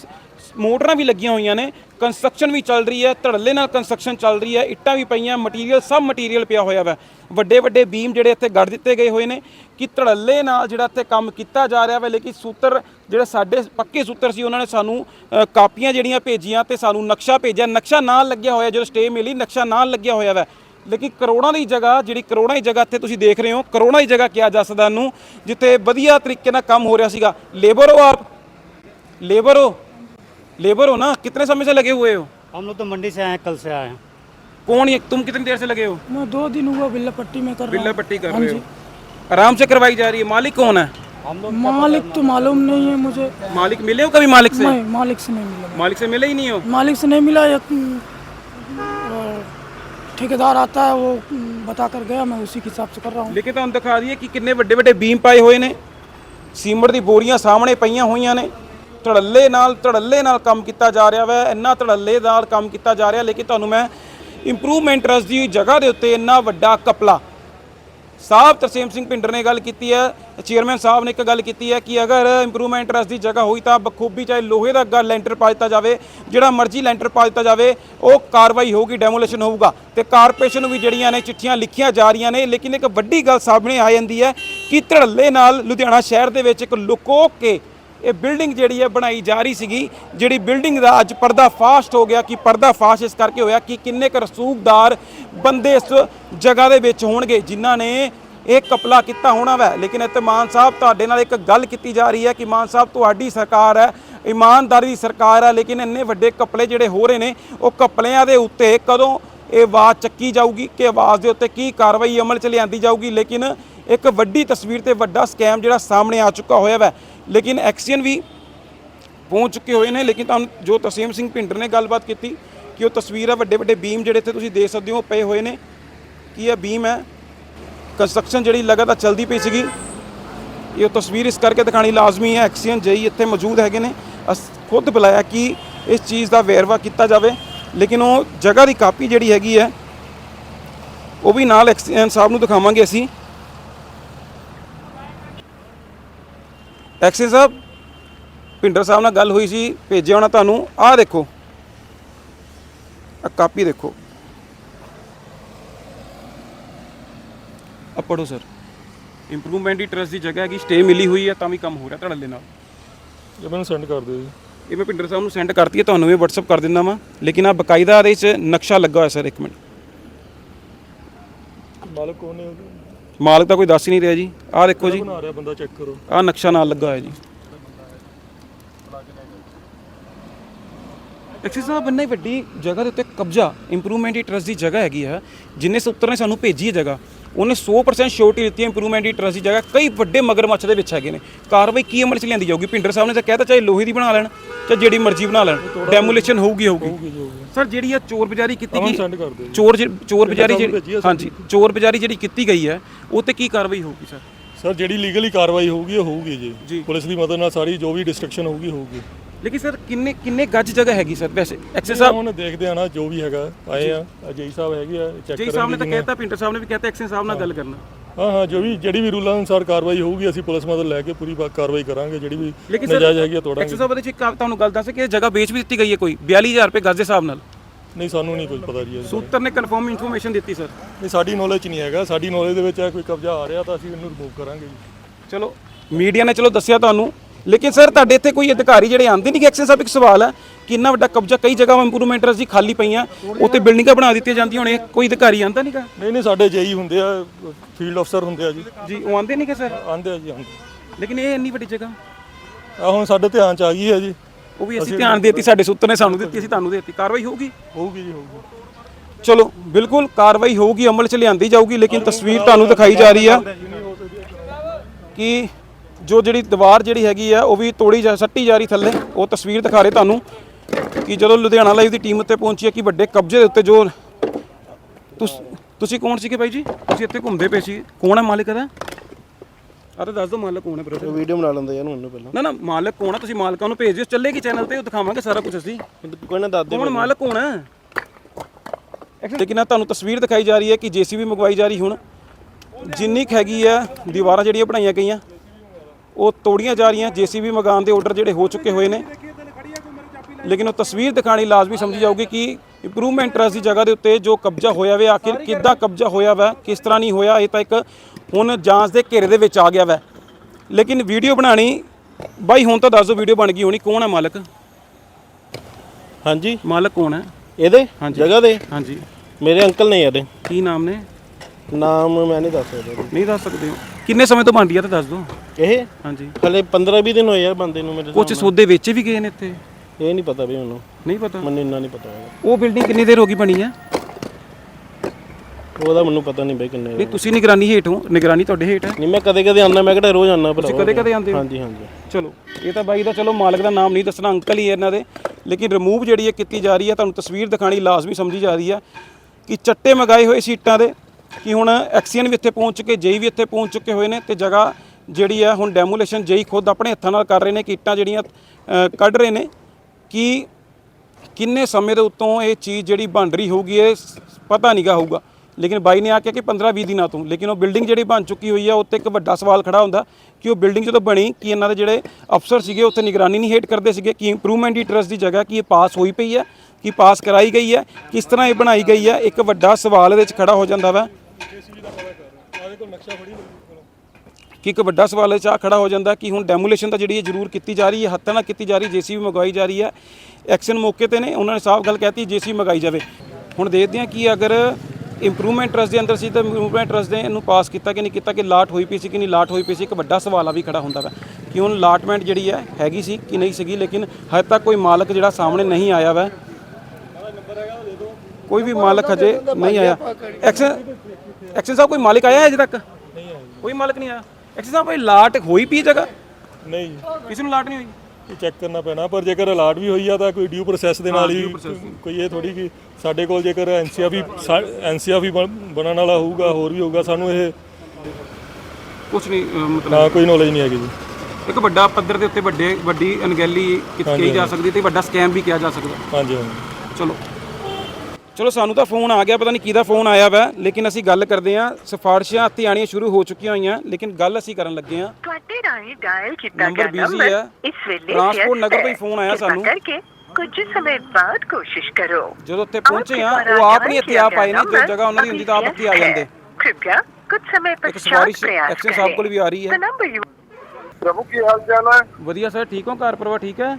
ਮੋਟਰਾਂ ਵੀ ਲੱਗੀਆਂ ਹੋਈਆਂ ਨੇ, ਕੰਸਟਰਕਸ਼ਨ ਵੀ ਚੱਲ ਰਹੀ ਹੈ, ਧੜੱਲੇ ਨਾਲ ਕੰਸਟਰਕਸ਼ਨ ਚੱਲ ਰਹੀ ਹੈ, ਇੱਟਾਂ ਵੀ ਪਈਆਂ, ਮਟੀਰੀਅਲ, ਸਭ ਮਟੀਰੀਅਲ ਪਿਆ ਹੋਇਆ ਵਾ। ਵੱਡੇ ਵੱਡੇ ਬੀਮ ਜਿਹੜੇ ਇੱਥੇ ਗੱਡ ਦਿੱਤੇ ਗਏ ਹੋਏ ਨੇ ਕਿ ਧੜੱਲੇ ਨਾਲ ਜਿਹੜਾ ਇੱਥੇ ਕੰਮ ਕੀਤਾ ਜਾ ਰਿਹਾ ਵਾ, ਲੇਕਿਨ ਸੂਤਰ ਜਿਹੜੇ ਸਾਡੇ ਪੱਕੇ ਸੂਤਰ ਸੀ, ਉਹਨਾਂ ਨੇ ਸਾਨੂੰ ਕਾਪੀਆਂ ਜਿਹੜੀਆਂ ਭੇਜੀਆਂ ਤੇ ਸਾਨੂੰ ਨਕਸ਼ਾ ਭੇਜਿਆ। ਨਕਸ਼ਾ ਨਾਲ ਲੱਗਿਆ ਹੋਇਆ, ਜਦੋਂ ਸਟੇ ਮਿਲੀ, ਨਕਸ਼ਾ ਨਾਲ ਲੱਗਿਆ ਹੋਇਆ ਵਾ। ਲੇਕਿਨ ਕਰੋੜਾਂ ਦੀ ਜਗ੍ਹਾ ਜਿਹੜੀ ਕਰੋੜਾਂ ਦੀ ਜਗ੍ਹਾ ਇੱਥੇ ਤੁਸੀਂ ਦੇਖ ਰਹੇ ਹੋ ਕਰੋੜਾਂ ਦੀ ਜਗ੍ਹਾ ਕਿਹਾ ਜਾ ਸਕਦਾ ਨੂੰ ਜਿੱਥੇ ਵਧੀਆ ਤਰੀਕੇ ਨਾਲ ਕੰਮ ਹੋ ਰਿਹਾ ਸੀਗਾ ਲੇਬਰ ਹੋ ਆਪ ਲੇਬਰ हो लेबर हो ना कितने समय से लगे हुए हो हम लोग तो मंडी से आए हैं कल से आए हैं कौन ये तुम कितनी देर से लगे हो मैं दो दिन हुआ बिल्ला पट्टी में कर रहा बिल्ला हूँ पट्टी कर रहे हो आराम से करवाई जा रही है मालिक कौन है मालिक तो मालूम नहीं है मुझे मालिक मिले हो कभी मालिक से नहीं मालिक से नहीं मिला मालिक से मिले ही नहीं हो मालिक से नहीं मिला एक अ, ठेकेदार आता है वो अम, बता कर गया मैं उसी के हिसाब से कर रहा हूँ ਲੇਕਿਨ ਤੁਹਾਨੂੰ ਦਿਖਾ ਦਈਏ ਕਿ ਕਿੰਨੇ ਵੱਡੇ ਵੱਡੇ ਬੀਮ ਪਾਏ ਹੋਏ ਨੇ ਸੀਮਟ ਦੀ ਬੋਰੀਆਂ ਸਾਹਮਣੇ ਪਈਆਂ ਹੋਈਆਂ ਨੇ ਧੜੱਲੇ ਨਾਲ ਧੜੱਲੇ ਨਾਲ ਕੰਮ ਕੀਤਾ ਜਾ ਰਿਹਾ ਵਾ ਇੰਨਾ ਧੜੱਲੇ ਨਾਲ ਕੰਮ ਕੀਤਾ ਜਾ ਰਿਹਾ ਲੇਕਿਨ ਤੁਹਾਨੂੰ ਮੈਂ ਇੰਪਰੂਵਮੈਂਟ ਟਰਸਟ ਦੀ ਜਗ੍ਹਾ ਦੇ ਉੱਤੇ ਇੰਨਾ ਵੱਡਾ ਕਪਲਾ ਸਾਹਿਬ ਤਰਸੇਮ ਸਿੰਘ ਪਿੰਡਰ ਨੇ ਗੱਲ ਕੀਤੀ ਹੈ ਚੇਅਰਮੈਨ ਸਾਹਿਬ ਨੇ ਇੱਕ ਗੱਲ ਕੀਤੀ ਹੈ ਕਿ ਅਗਰ ਇੰਪਰੂਵਮੈਂਟ ਟਰਸਟ ਦੀ ਜਗ੍ਹਾ ਹੋਈ ਤਾਂ ਬਖੂਬੀ ਚਾਹੇ ਲੋਹੇ ਦਾ ਅੱਗਾ ਲੈਂਟਰ ਪਾ ਦਿੱਤਾ ਜਾਵੇ, ਜਿਹੜਾ ਮਰਜ਼ੀ ਲੈਂਟਰ ਪਾ ਦਿੱਤਾ ਜਾਵੇ, ਉਹ ਕਾਰਵਾਈ ਹੋਊਗੀ ਡੈਮੋਲੇਸ਼ਨ ਹੋਊਗਾ। ਤੇ ਕਾਰਪੋਰੇਸ਼ਨ ਨੂੰ ਵੀ ਜਿਹੜੀਆਂ ਨੇ ਚਿੱਠੀਆਂ ਲਿਖੀਆਂ ਜਾ ਰਹੀਆਂ ਨੇ, ਲੇਕਿਨ ਇੱਕ ਵੱਡੀ ਗੱਲ ਸਾਹਮਣੇ ਆ ਜਾਂਦੀ ਹੈ ਕਿ ਧੜੱਲੇ ਨਾਲ ਲੁਧਿਆਣਾ ਸ਼ਹਿਰ ਦੇ ਵਿੱਚ ਇੱਕ ਲੁਕੋ ਕੇ ਇਹ ਬਿਲਡਿੰਗ ਜਿਹੜੀ ਹੈ ਬਣਾਈ ਜਾ ਰਹੀ ਸੀਗੀ, ਜਿਹੜੀ ਬਿਲਡਿੰਗ ਦਾ ਅੱਜ ਪਰਦਾ ਫਾਸਟ ਹੋ ਗਿਆ ਕਿ ਪਰਦਾ ਫਾਸ਼ ਇਸ ਕਰਕੇ ਹੋਇਆ ਕਿ ਕਿੰਨੇ ਕੁ ਰਸੂਖਦਾਰ ਬੰਦੇ ਇਸ ਜਗ੍ਹਾ ਦੇ ਵਿੱਚ ਹੋਣਗੇ, ਜਿਨ੍ਹਾਂ ਨੇ ਇਹ ਕਪਲਾ ਕੀਤਾ ਹੋਣਾ ਵੈ। ਲੇਕਿਨ ਇੱਥੇ ਮਾਨ ਸਾਹਿਬ ਤੁਹਾਡੇ ਨਾਲ ਇੱਕ ਗੱਲ ਕੀਤੀ ਜਾ ਰਹੀ ਹੈ ਕਿ ਮਾਨ ਸਾਹਿਬ ਤੁਹਾਡੀ ਸਰਕਾਰ ਹੈ, ਇਮਾਨਦਾਰੀ ਦੀ ਸਰਕਾਰ ਹੈ, ਲੇਕਿਨ ਇੰਨੇ ਵੱਡੇ ਕਪਲੇ ਜਿਹੜੇ ਹੋ ਰਹੇ ਨੇ, ਉਹ ਕਪਲਿਆਂ ਦੇ ਉੱਤੇ ਕਦੋਂ ਇਹ ਆਵਾਜ਼ ਚੱਕੀ ਜਾਊਗੀ ਕਿ ਆਵਾਜ਼ ਦੇ ਉੱਤੇ ਕੀ ਕਾਰਵਾਈ ਅਮਲ ਚ ਲਿਆਂਦੀ ਜਾਊਗੀ? ਲੇਕਿਨ ਇੱਕ ਵੱਡੀ ਤਸਵੀਰ ਤੇ ਵੱਡਾ ਸਕੈਮ ਜਿਹੜਾ ਸਾਹਮਣੇ ਆ ਚੁੱਕਾ ਹੋਇਆ ਵੈ। ਲੇਕਿਨ ਐਕਸੀਅਨ ਵੀ ਪਹੁੰਚ ਚੁੱਕੇ ਹੋਏ ਨੇ, ਲੇਕਿਨ ਤੁਹਾਨੂੰ ਜੋ ਤਸੀਮ ਸਿੰਘ ਭਿੰਡਰ ਨੇ ਗੱਲਬਾਤ ਕੀਤੀ ਕਿ ਉਹ ਤਸਵੀਰ ਹੈ ਵੱਡੇ ਵੱਡੇ ਬੀਮ ਜਿਹੜੇ ਇੱਥੇ ਤੁਸੀਂ ਦੇਖ ਸਕਦੇ ਹੋ, ਉਹ ਪਏ ਹੋਏ ਨੇ। ਕੀ ਇਹ ਬੀਮ ਹੈ? ਕੰਸਟਰਕਸ਼ਨ ਜਿਹੜੀ ਲਗਾਤਾਰ ਚੱਲਦੀ ਪਈ ਸੀਗੀ। ਇਹ ਤਸਵੀਰ ਇਸ ਕਰਕੇ ਦਿਖਾਣੀ ਲਾਜ਼ਮੀ ਹੈ, ਐਕਸੀਅਨ ਜਈ ਇੱਥੇ ਮੌਜੂਦ ਹੈਗੇ ਨੇ। ਅਸ ਖੁਦ ਬੁਲਾਇਆ ਕਿ ਇਸ ਚੀਜ਼ ਦਾ ਵੇਰਵਾ ਕੀਤਾ ਜਾਵੇ, ਲੇਕਿਨ ਉਹ ਜਗ੍ਹਾ ਦੀ ਕਾਪੀ ਜਿਹੜੀ ਹੈਗੀ ਹੈ, ਉਹ ਵੀ ਨਾਲ ਐਕਸੀਅਨ ਸਾਹਿਬ ਨੂੰ ਦਿਖਾਵਾਂਗੇ ਅਸੀਂ। ਐਕਸੀਅਨ ਸਾਹਿਬ ਭਿੰਡਰ ਸਾਹਿਬ ਨਾਲ ਗੱਲ ਹੋਈ ਸੀ ਭੇਜਿਆ ਹੋਣਾ ਤੁਹਾਨੂੰ। ਆਹ ਦੇਖੋ। ਆ ਕਾਪੀ ਦੇਖੋ। ਆ ਪੜੋ ਸਰ। ਇੰਪਰੂਵਮੈਂਟ ਦੀ ਟਰਸਟ ਦੀ ਜਗ੍ਹਾ ਹੈਗੀ ਸਟੇ ਮਿਲੀ ਹੋਈ ਹੈ ਤਾਂ ਵੀ ਕੰਮ ਹੋ ਰਿਹਾ ਧੜੱਲੇ ਨਾਲ। ਇਹ ਮੈਨੂੰ ਸੈਂਡ ਕਰ ਦਿਓ ਜੀ। ਇਹ ਮੈਂ ਭਿੰਡਰ ਸਾਹਿਬ ਨੂੰ ਸੈਂਡ ਕਰਤੀ ਹੈ ਤੁਹਾਨੂੰ ਇਹ WhatsApp ਕਰ ਦਿੰਦਾ ਵਾਂ। ਲੇਕਿਨ ਆ ਬਕਾਇਦਾ ਇਹਦੇ 'ਚ ਨਕਸ਼ਾ ਲੱਗਾ ਹੋਇਆ ਸਰ ਇੱਕ ਮਿੰਟ। ਮਾਲਕ ਕੌਣ ਨੇ ਉਹਦੇ? ਮਾਲਕ ਤਾਂ ਕੋਈ ਦੱਸ ਹੀ ਨਹੀਂ ਰਿਹਾ ਜੀ। ਆਹ ਦੇਖੋ ਜੀ। ਬਣਾ ਰਿਹਾ ਬੰਦਾ ਚੈੱਕ ਕਰੋ। ਆਹ ਨਕਸ਼ਾ ਨਾਲ ਲੱਗਾ ਹੋਇਆ ਜੀ। ਐਕਸਿਸ ਸਾਹਿਬ ਇੰਨੀ ਵੱਡੀ ਜਗ੍ਹਾ ਦੇ ਉੱਤੇ ਕਬਜ਼ਾ ਇੰਪਰੂਵਮੈਂਟ ਟਰਸਟ ਦੀ ਜਗ੍ਹਾ ਹੈਗੀ ਆ। ਜਿੰਨੇ ਸੂਤਰ ਨੇ ਸਾਨੂੰ ਭੇਜੀ ਹੈ ਜਗ੍ਹਾ। ਉਹਨੇ 100% ਸ਼ੋਰਟੀ ਦਿੱਤੀ ਹੈ ਇੰਪਰੂਵਮੈਂਟ ਦੀ ਟਰਸਟ ਦੀ ਜਗ੍ਹਾ। ਕਈ ਵੱਡੇ ਮਗਰਮੱਛ ਦੇ ਵਿੱਚ ਹੈਗੇ ਨੇ। ਕਾਰਵਾਈ ਕੀ ਅਮਲ ਚ ਲਿਆਂਦੀ ਜਾਊਗੀ? ਭਿੰਡਰ ਸਾਹਿਬ ਨੇ ਤਾਂ ਕਹਿਤਾ ਚਾਹੇ ਲੋਹੇ ਦੀ ਬਣਾ ਲੈਣ ਚਾਹੇ ਜਿਹੜੀ ਮਰਜ਼ੀ ਬਣਾ ਲੈਣ। ਡੈਮੋਲੇਸ਼ਨ ਹੋਊਗੀ ਹੋਊਗੀ। ਸਰ ਜਿਹੜੀ ਆ ਚੋਰ ਬਜ਼ਾਰੀ ਕੀਤੀ ਗਈ। ਚੋਰ ਚੋਰ ਬਜ਼ਾਰੀ ਜਿਹੜੀ ਹਾਂਜੀ ਚੋਰ ਬਜ਼ਾਰੀ ਜਿਹੜੀ ਕੀਤੀ ਗਈ ਹੈ ਉਹ ਤੇ ਕੀ ਕਾਰਵਾਈ ਹੋਊਗੀ ਸਰ ਸਰ ਜਿਹੜੀ ਲੀਗਲੀ ਕਾਰਵਾਈ ਹੋਊਗੀ ਉਹ ਹੋਊਗੀ। ਜੀ। ਪੁਲਿਸ ਦੀ ਮਦਦ ਨਾਲ ਸਾਰੀ ਜੋ ਵੀ ਡਿਸਟਰਕਸ਼ਨ ਹੋਊਗੀ ਹੋਊਗੀ। ਲੇਕਿਨ ਸਰ ਕਿੰਨੇ ਕਿੰਨੇ ਗੱਜ ਜਗ੍ਹਾ ਹੈਗੀ ਸਰ ਵੈਸੇ? ਐਕਸੈਸ ਸਾਹਿਬ ਹੁਣ ਦੇਖਦੇ ਆ ਨਾ ਜੋ ਵੀ ਹੈਗਾ ਆਏ ਆ ਅਜੇ ਸਾਹਿਬ ਹੈਗੇ ਆ ਚੈੱਕ ਜੀ ਸਾਹਿਬ ਨੇ ਤਾਂ ਕਹਿਤਾ ਪਿੰਟਰ ਸਾਹਿਬ ਨੇ ਵੀ ਕਹਿਤਾ ਐਕਸੈਸ ਸਾਹਿਬ ਨਾਲ ਗੱਲ ਕਰਨਾ। ਹਾਂ ਹਾਂ ਜੋ ਵੀ ਜਿਹੜੀ ਵੀ ਰੂਲਾਂ ਅਨੁਸਾਰ ਕਾਰਵਾਈ ਹੋਊਗੀ ਅਸੀਂ ਪੁਲਿਸ ਮਦਦ ਲੈ ਕੇ ਪੂਰੀ ਕਾਰਵਾਈ ਕਰਾਂਗੇ ਜਿਹੜੀ ਵੀ ਨਜਾਇਜ਼ ਹੈਗੀ ਆ ਤੋੜਾਂਗੇ। ਐਕਸੈਸ ਸਾਹਿਬ ਦੇ ਵਿੱਚ ਇੱਕ ਤੁਹਾਨੂੰ ਗੱਲ ਦੱਸ ਕਿ ਇਹ ਜਗ੍ਹਾ ਵੇਚ ਵੀ ਦਿੱਤੀ ਗਈ ਹੈ ਕੋਈ? 42000 ਰੁਪਏ ਗੱਜ ਦੇ ਹਿਸਾਬ ਨਾਲ। ਨਹੀਂ ਸਾਨੂੰ ਨਹੀਂ ਕੁਝ ਪਤਾ ਜੀ। ਸੂਤਰ ਨੇ ਕਨਫਰਮ ਇਨਫੋਰਮੇਸ਼ਨ ਦਿੱਤੀ ਸਰ। ਨਹੀਂ ਸਾਡੀ ਨੌਲੇਜ ਨਹੀਂ ਹੈਗਾ। ਸਾਡੀ ਨੌਲੇਜ ਦੇ ਵਿੱਚ ਹੈ ਕੋਈ ਕਬਜ਼ਾ ਆ ਰਿਹਾ ਤਾਂ ਅਸੀਂ ਇਹਨੂੰ ਰਿਮੂਵ ਕਰਾਂਗੇ ਜੀ। ਚਲੋ ਮੀਡੀਆ ਨੇ ਚਲੋ ਦੱਸਿਆ ਤੁਹਾਨੂੰ। ਲੇਕਿਨ ਸਰ ਤੁਹਾਡੇ ਇੱਥੇ ਕੋਈ ਅਧਿਕਾਰੀ ਜਿਹੜੇ ਆਉਂਦੇ ਨਹੀਂ ਕਿ ਐਕਸੈਸ ਸਾਹਿਬ ਇੱਕ ਸਵਾਲ ਹੈ ਕਿ ਇੰਨਾ ਵੱਡਾ ਕਬਜ਼ਾ ਕਈ ਜਗ੍ਹਾ ਇੰਪਰੂਵਮੈਂਟ ਅਸੀਂ ਖਾਲੀ ਪਈਆਂ ਉੱਥੇ ਬਿਲਡਿੰਗਾਂ ਬਣਾ ਦਿੱਤੀਆਂ ਜਾਂਦੀਆਂ ਹੁਣ ਕੋਈ ਅਧਿਕਾਰੀ ਆਉਂਦਾ ਨਹੀਂਗਾ ਨਹੀਂ ਨਹੀਂ ਸਾਡੇ ਜੇਈ ਹੁੰਦੇ ਆ ਫੀਲਡ ਅਫਸਰ ਹੁੰਦੇ ਆ ਜੀ। ਜੀ ਉਹ ਆਉਂਦੇ ਨਹੀਂ ਕਿ ਸਰ? ਆਂਦੇ ਆ ਜੀ ਆਉਂਦੇ ਲੇਕਿਨ ਇਹ ਇੰਨੀ ਵੱਡੀ ਜਗ੍ਹਾ? ਆ ਹੁਣ ਸਾਡੇ ਧਿਆਨ ਚ ਆ ਗਈ ਹੈ ਜੀ। ਉਹ ਵੀ ਅਸੀਂ ਧਿਆਨ ਦੇਤੀ ਸਾਡੇ ਸੂਤਰ ਨੇ ਸਾਨੂੰ ਦਿੱਤੀ ਅਸੀਂ ਤੁਹਾਨੂੰ ਦੇਤੀ। ਕਾਰਵਾਈ ਹੋਊਗੀ? ਹੋਊਗੀ ਜੀ ਹੋਊਗੀ। ਚਲੋ ਬਿਲਕੁਲ ਕਾਰਵਾਈ ਹੋਊਗੀ ਅਮਲ ਚ ਲਿਆਂਦੀ ਜਾਊਗੀ ਲੇਕਿਨ ਤਸਵੀਰ ਤੁਹਾਨੂੰ ਦਿਖਾਈ ਜਾ ਰਹੀ ਆ ਕਿ ਜੋ ਜਿਹੜੀ ਦੀਵਾਰ ਜਿਹੜੀ ਹੈਗੀ ਆ ਉਹ ਵੀ ਤੋੜੀ ਜਾ ਸੱਟੀ ਜਾ ਰਹੀ ਥੱਲੇ। ਉਹ ਤਸਵੀਰ ਦਿਖਾ ਰਹੇ ਤੁਹਾਨੂੰ ਕਿ ਜਦੋਂ ਲੁਧਿਆਣਾ ਲਾਈਵ ਦੀ ਟੀਮ ਉੱਤੇ ਪਹੁੰਚੀ ਹੈ ਕਿ ਵੱਡੇ ਕਬਜ਼ੇ ਦੇ ਉੱਤੇ ਜੋ ਤੁਸ- ਕੌਣ ਸੀਗੇ ਬਾਈ ਜੀ? ਤੁਸੀਂ ਇੱਥੇ ਘੁੰਮਦੇ ਪਏ ਸੀ। ਕੌਣ ਹੈ ਮਾਲਕ ਦਾ ਆ ਤਾਂ ਦੱਸ ਦਿਓ ਮਾਲਕ ਕੌਣ ਹੈ ਬ੍ਰਦਰ ਵੀਡੀਓ ਬਣਾ ਲੈਂਦੇ ਯਾਰ ਮੈਨੂੰ ਪਹਿਲਾਂ। ਨਾ ਨਾ ਮਾਲਕ ਕੌਣ ਹੈ? ਤੁਸੀਂ ਮਾਲਕਾਂ ਨੂੰ ਭੇਜ ਦਿਓ। ਚੱਲੇਗੀ ਚੈਨਲ ਤੇ ਉਹ ਦਿਖਾਵਾਂਗੇ ਸਾਰਾ ਕੁਝ ਅਸੀਂ। ਕੋਈ ਨਾ ਦੱਸ ਦੇ ਕੌਣ ਮਾਲਕ ਕੌਣ ਹੈ? ਲੇਕਿਨ ਆ ਤੁਹਾਨੂੰ ਤਸਵੀਰ ਦਿਖਾਈ ਜਾ ਰਹੀ ਹੈ ਕਿ ਜੀਸੀਬੀ ਮੰਗਵਾਈ ਜਾ ਰਹੀ ਹੁਣ। ਜਿੰਨੀ ਹੈਗੀ ਆ ਦੀਵਾਰਾਂ ਜਿਹੜੀਆਂ ਬਣਾਈਆਂ ਗਈਆਂ ਉਹ ਤੋੜੀਆਂ ਜਾ ਰਹੀਆਂ ਜੀਸੀਬੀ ਮਗਾਨ ਦੇ ਆਰਡਰ ਜਿਹੜੇ ਹੋ ਚੁੱਕੇ ਹੋਏ ਨੇ। ਲੇਕਿਨ ਉਹ ਤਸਵੀਰ ਦਿਖਾਣੀ ਲਾਜ਼ਮੀ ਸਮਝੀ ਜਾਊਗੀ ਕਿ ਇੰਪਰੂਵਮੈਂਟ ਟਰਸਟ ਦੀ ਜਗ੍ਹਾ ਦੇ ਉੱਤੇ ਜੋ ਕਬਜ਼ਾ ਹੋਇਆ ਵੇ ਆਖਿਰ ਕਿੱਦਾਂ ਕਬਜ਼ਾ ਹੋਇਆ ਵਾ ਕਿਸ ਤਰ੍ਹਾਂ ਨਹੀਂ ਹੋਇਆ ਇਹ ਤਾਂ ਇੱਕ ਹੁਣ ਜਾਂਚ ਦੇ ਘੇਰੇ ਦੇ ਵਿੱਚ ਆ ਗਿਆ ਵਾ। ਲੇਕਿਨ ਵੀਡੀਓ ਬਣਾਣੀ ਬਾਈ ਹੁਣ ਤਾਂ ਦੱਸ ਦਿਓ ਵੀਡੀਓ ਬਣ ਗਈ ਹੋਣੀ ਕੌਣ ਹੈ ਮਾਲਕ? ਹਾਂਜੀ। ਮਾਲਕ ਕੌਣ ਹੈ ਇਹਦੇ? ਹਾਂਜੀ। ਜਗ੍ਹਾ ਦੇ? ਹਾਂਜੀ। ਮੇਰੇ ਅੰਕਲ ਨੇ ਇਹਦੇ। ਕੀ ਨਾਮ ਨੇ? ਨਾਮ ਮੈਂ ਨਹੀਂ ਦੱਸ ਸਕਦਾ। ਜੀ। ਨਹੀਂ ਦੱਸ ਸਕਦੇ ਹੋ। ਕਿੰਨੇ ਸਮੇਂ ਤੋਂ ਬਣ ਰਹੀ ਆ ਤਾਂ ਦੱਸ ਦਿਓ ਇਹ? ਹਾਂਜੀ। ਹਲੇ 15 20 ਦਿਨ ਹੋਏ ਆ ਬੰਦੇ ਨੂੰ ਮੇਰੇ ਕੁਝ ਸੌਦੇ ਵਿੱਚ ਵੀ ਗਏ ਨੇ ਇੱਥੇ? ਸਾਹਮਣੇ। ਇਹ ਨਹੀਂ ਪਤਾ ਵੀ ਮੈਨੂੰ ਨਹੀਂ ਪਤਾ? ਮੈਨੂੰ ਇੰਨਾ ਨਹੀਂ ਪਤਾ ਹੈਗਾ। ਉਹ ਬਿਲਡਿੰਗ ਕਿੰਨੀ ਦੇਰ ਹੋ ਗਈ ਬਣੀ ਹੈ ਉਹਦਾ ਮੈਨੂੰ ਪਤਾ ਨਹੀਂ ਬਈ ਕਿੰਨੇ ਨਹੀਂ ਤੁਸੀਂ ਨਿਗਰਾਨੀ ਹੇਠ ਹੋ ਨਿਗਰਾਨੀ ਤੁਹਾਡੇ ਹੇਠ ਹੈ? ਨਹੀਂ ਮੈਂ ਕਦੇ ਕਦੇ ਆਉਂਦਾ ਮੈਂ ਕਿਹੜਾ ਰੋਜ਼ ਆਉਂਦਾ ਭਰਾ ਕਦੇ ਕਦੇ ਆਉਂਦੇ ਹੋ? ਹਾਂਜੀ ਹਾਂਜੀ। ਚਲੋ ਇਹ ਤਾਂ ਬਾਈ ਦਾ ਚਲੋ ਮਾਲਕ ਦਾ ਨਾਮ ਨਹੀਂ ਦੱਸਣਾ ਅੰਕਲ ਹੀ ਹੈ ਇਹਨਾਂ ਦੇ। ਲੇਕਿਨ ਰਿਮੂਵ ਜਿਹੜੀ ਹੈ ਕੀਤੀ ਜਾ ਰਹੀ ਹੈ ਤੁਹਾਨੂੰ ਤਸਵੀਰ ਦਿਖਾਣੀ ਲਾਜ਼ਮੀ ਸਮਝੀ ਜਾ ਰਹੀ ਹੈ ਕਿ ਚੱਟੇ ਮਗਾਏ ਹੋਏ ਸੀਟਾਂ ਦੇ ਕਿ ਹੁਣ ਐਕਸੀਅਨ ਵੀ ਇੱਥੇ ਪਹੁੰਚ ਚੁੱਕੇ, ਜੇਈ ਵੀ ਇੱਥੇ ਪਹੁੰਚ ਚੁੱਕੇ ਹੋਏ ਨੇ ਤੇ ਜਗ੍ਹਾ ਜਿਹੜੀ ਹੈ ਹੁਣ ਡੈਮੋਲੇਸ਼ਨ ਜੇਈ ਖੁਦ ਆਪਣੇ ਹੱਥਾਂ ਨਾਲ ਕਰ ਰਹੇ ਨੇ ਕਿ ਜਿਹੜੀਆਂ ਕੱਢ ਰਹੇ ਨੇ। ਕਿ ਕਿੰਨੇ ਸਮੇਂ ਦੇ ਉੱਤੋਂ ਇਹ ਚੀਜ਼ ਜਿਹੜੀ ਬਣ ਰਹੀ ਹੋਊਗੀ ਇਹ ਸ- ਪਤਾ ਨਹੀਂਗਾ ਹੋਊਗਾ। ਲੇਕਿਨ ਬਾਈ ਨੇ ਆਖਿਆ ਕਿ 15-20 ਦਿਨਾਂ ਤੋਂ। ਲੇਕਿਨ ਉਹ ਬਿਲਡਿੰਗ ਜਿਹੜੀ ਬਣ ਚੁੱਕੀ ਹੋਈ ਆ ਉੱਤੇ ਇੱਕ ਵੱਡਾ ਸਵਾਲ ਖੜਾ ਹੁੰਦਾ ਕਿ ਉਹ ਬਿਲਡਿੰਗ ਜਦੋਂ ਬਣੀ, ਕਿ ਇਹਨਾਂ ਦੇ ਜਿਹੜੇ ਅਫਸਰ ਸੀਗੇ, ਉੱਥੇ ਨਿਗਰਾਨੀ ਨਹੀਂ ਹੇਠ ਕਰਦੇ ਸੀਗੇ ਕਿ ਇੰਪਰੂਵਮੈਂਟ ਦੀ ਟਰਸਟ ਦੀ ਜਗ੍ਹਾ ਕਿ ਇਹ ਪਾਸ ਹੋਈ ਪਈ ਹੈ, ਕਿ ਪਾਸ ਕਰਾਈ ਗਈ ਹੈ, ਕਿਸ ਤਰ੍ਹਾਂ ਇਹ ਬਣਾਈ ਗਈ ਹੈ, ਇੱਕ ਵੱਡਾ ਸਵਾਲ ਇਹਦੇ ਵਿੱਚ ਖੜਾ ਹੋ ਜਾਂਦਾ ਵਾ। ਕਿ ਇੱਕ ਵੱਡਾ ਸਵਾਲ ਇਹ 'ਚ ਆ ਖੜਾ ਹੋ ਜਾਂਦਾ ਕਿ ਹੁਣ ਡੈਮੋਲੇਸ਼ਨ ਤਾਂ ਜਿਹੜੀ ਹੈ ਜ਼ਰੂਰ ਕੀਤੀ ਜਾ ਰਹੀ ਹੈ ਹੱਥਾਂ ਨਾਲ ਕੀਤੀ ਜਾ ਰਹੀ ਜੀਸੀਬੀ ਮੰਗਵਾਈ ਜਾ ਰਹੀ ਹੈ ਐਕਸ਼ਨ ਮੌਕੇ ਤੇ ਨੇ ਉਹਨਾਂ ਨੇ ਸਾਫ਼ ਗੱਲ ਕਹਿਤੀ ਜੀਸੀਬੀ ਮੰਗਾਈ ਜਾਵੇ। ਹੁਣ ਦੇਖਦੇ ਹਾਂ ਕਿ ਅਗਰ ਇੰਪਰੂਵਮੈਂਟ ਟਰਸਟ ਦੇ ਅੰਦਰ ਸੀ ਤਾਂ ਇੰਪਰੂਵਮੈਂਟ ਟਰਸਟ ਨੇ ਇਹਨੂੰ ਪਾਸ ਕੀਤਾ ਕਿ ਨਹੀਂ ਕੀਤਾ ਕਿ ਲਾਟ ਹੋਈ ਪਈ ਸੀ ਕਿ ਨਹੀਂ ਲਾਟ ਹੋਈ ਪਈ ਸੀ ਇੱਕ ਵੱਡਾ ਸਵਾਲ ਆ ਵੀ ਖੜਾ ਹੁੰਦਾ ਵਾ ਕਿ ਹੁਣ ਲਾਟਮੈਂਟ ਜਿਹੜੀ ਹੈ ਹੈਗੀ ਸੀ ਕਿ ਨਹੀਂ ਸੀਗੀ ਲੇਕਿਨ ਹਜੇ ਤੱਕ ਕੋਈ ਮਾਲਕ ਜਿਹੜਾ ਸਾਹਮਣੇ ਨਹੀਂ ਆਇਆ ਵਾ। ਕੋਈ ਵੀ ਮਾਲਕ ਹਜੇ ਨਹੀਂ ਆਇਆ। ਐਕਸ਼ਨ ਐਕਸ਼ਨ ਸਾਹਿਬ ਕੋਈ ਮਾਲਕ ਆਇਆ ਹੈ ਅਜੇ ਤੱਕ? ਨਹੀਂ ਆਇਆ ਕੋਈ ਮਾਲਕ ਨਹੀਂ ਆਇਆ? ਐਕਸ਼ਨ ਸਾਹਿਬ ਕੋਈ ਲਾਟ ਹੋਈ ਪਈ ਜਗ੍ਹਾ? ਨਹੀਂ ਕਿਸੇ ਨੂੰ ਲਾਟ ਨਹੀਂ ਹੋਈ? ਇਹ ਚੈੱਕ ਕਰਨਾ ਪੈਣਾ ਪਰ ਜੇਕਰ ਅਲਾਟ ਵੀ ਹੋਈ ਆ ਤਾਂ ਕੋਈ ਡਿਊ ਪ੍ਰੋਸੈਸ ਦੇ ਨਾਲ ਹੀ ਕੋਈ ਇਹ ਥੋੜੀ ਕਿ ਸਾਡੇ ਕੋਲ ਜੇਕਰ ਐਨਸੀਆ ਵੀ ਐਨਸੀਆ ਵੀ ਬਣ- ਬਣਨ ਵਾਲਾ ਹੋਊਗਾ ਹੋਰ ਵੀ ਹੋਊਗਾ ਸਾਨੂੰ ਇਹ ਕੁਝ ਨਹੀਂ ਮਤਲਬ ਨਾ ਕੋਈ ਨੌਲੇਜ ਨਹੀਂ ਹੈਗੀ ਜੀ। ਇੱਕ ਵੱਡਾ ਪੱਧਰ ਦੇ ਉੱਤੇ ਵੱਡੇ ਵੱਡੀ ਅਣਗਹਿਲੀ ਕੀਤੀ ਜਾ ਸਕਦੀ ਤੇ ਵੱਡਾ ਸਕੈਮ ਵੀ ਕਿਹਾ ਜਾ ਸਕਦਾ। ਹਾਂਜੀ ਹਾਂਜੀ। ਚਲੋ। ਚਲੋ ਸਾਨੂੰ ਤਾਂ ਫੋਨ ਆ ਗਿਆ ਪਤਾ ਨਹੀਂ ਕਿਹਦਾ ਫੋਨ ਆਇਆ ਵਾ ਲੇਕਿਨ ਅਸੀਂ ਗੱਲ ਕਰਦੇ ਹਾਂ ਸਿਫਾਰਿਸ਼ਾਂ ਹੱਥੀਂ ਆਣੀਆਂ ਸ਼ੁਰੂ ਹੋ ਚੁੱਕੀਆਂ ਹੋਈਆਂ ਲੇਕਿਨ ਗੱਲ ਅਸੀਂ ਕਰਨ ਲੱਗੇ ਹਾਂ ਤੁਹਾਡੇ ਰਾਹੀਂ ਡਾਇਲ ਕੀਤਾ ਨੰਬਰ ਗਿਆ busy ਨੰਬਰ ਹੈ। ਇਸ ਵੇਲੇ ਟਰਾਂਸਪੋਰਟ ਵਿਅਸਤ ਨਗਰ ਤੋਂ ਹੀ ਹੈ। ਫੋਨ ਆਇਆ ਕਿਰਪਾ ਸਾਨੂੰ। ਕਰਕੇ ਕੁਝ ਸਮੇਂ ਬਾਅਦ ਕੋਸ਼ਿਸ਼ ਕਰੋ ਜਦੋਂ ਉੱਥੇ ਪਹੁੰਚੇ ਆ ਉਹ ਆਪ ਨਹੀਂ ਇੱਥੇ ਆ ਪਾਏ ਨੇ ਜੋ ਜਗ੍ਹਾ ਉਹਨਾਂ ਦੀ ਹੁੰਦੀ ਤਾਂ ਆਪ ਇੱਥੇ ਆ ਜਾਂਦੇ कृपया कुछ समय ਇੱਕ पश्चात ਸਿਫਾਰਿਸ਼ प्रयास ਐਕਸ਼ਨ ਸਾਹਿਬ ਕੋਲ ਵੀ ਆ ਰਹੀ The ਹੈ number you ਪ੍ਰਭੂ ਕੀ ਹਾਲ ਚਾਲ ਹੈ ਵਧੀਆ ਸਰ ਠੀਕ ਹੋ ਘਰ ਪਰਿਵਾਰ ਠੀਕ ਹੈ